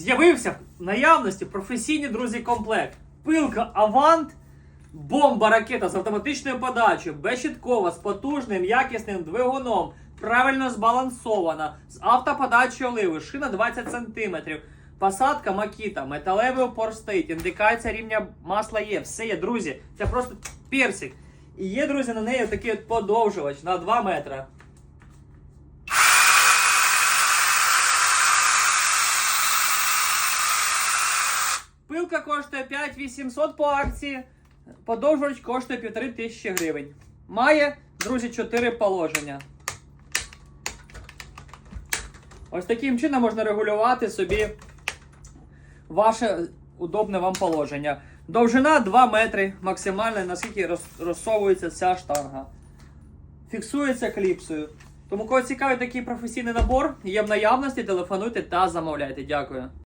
З'явився в наявності професійний друзі комплект. Пилка Авант, бомба ракета з автоматичною подачею, безщиткова, з потужним якісним двигуном, правильно збалансована, з автоподачею оливи, шина 20 см. Посадка Макіта, металевий упор стоїть, індикація рівня масла є, все є, друзі. Це просто персик. І є, друзі, на неї такий подовжувач на 2 метри. Пилка коштує 5800 по акції, подовжувач коштує 1500 гривень. Має, друзі, 4 положення. Ось таким чином можна регулювати собі ваше удобне вам положення. Довжина 2 метри максимальна, наскільки розсовується ця штанга. Фіксується кліпсою. Тому кого цікавий такий професійний набор, є в наявності, телефонуйте та замовляйте. Дякую.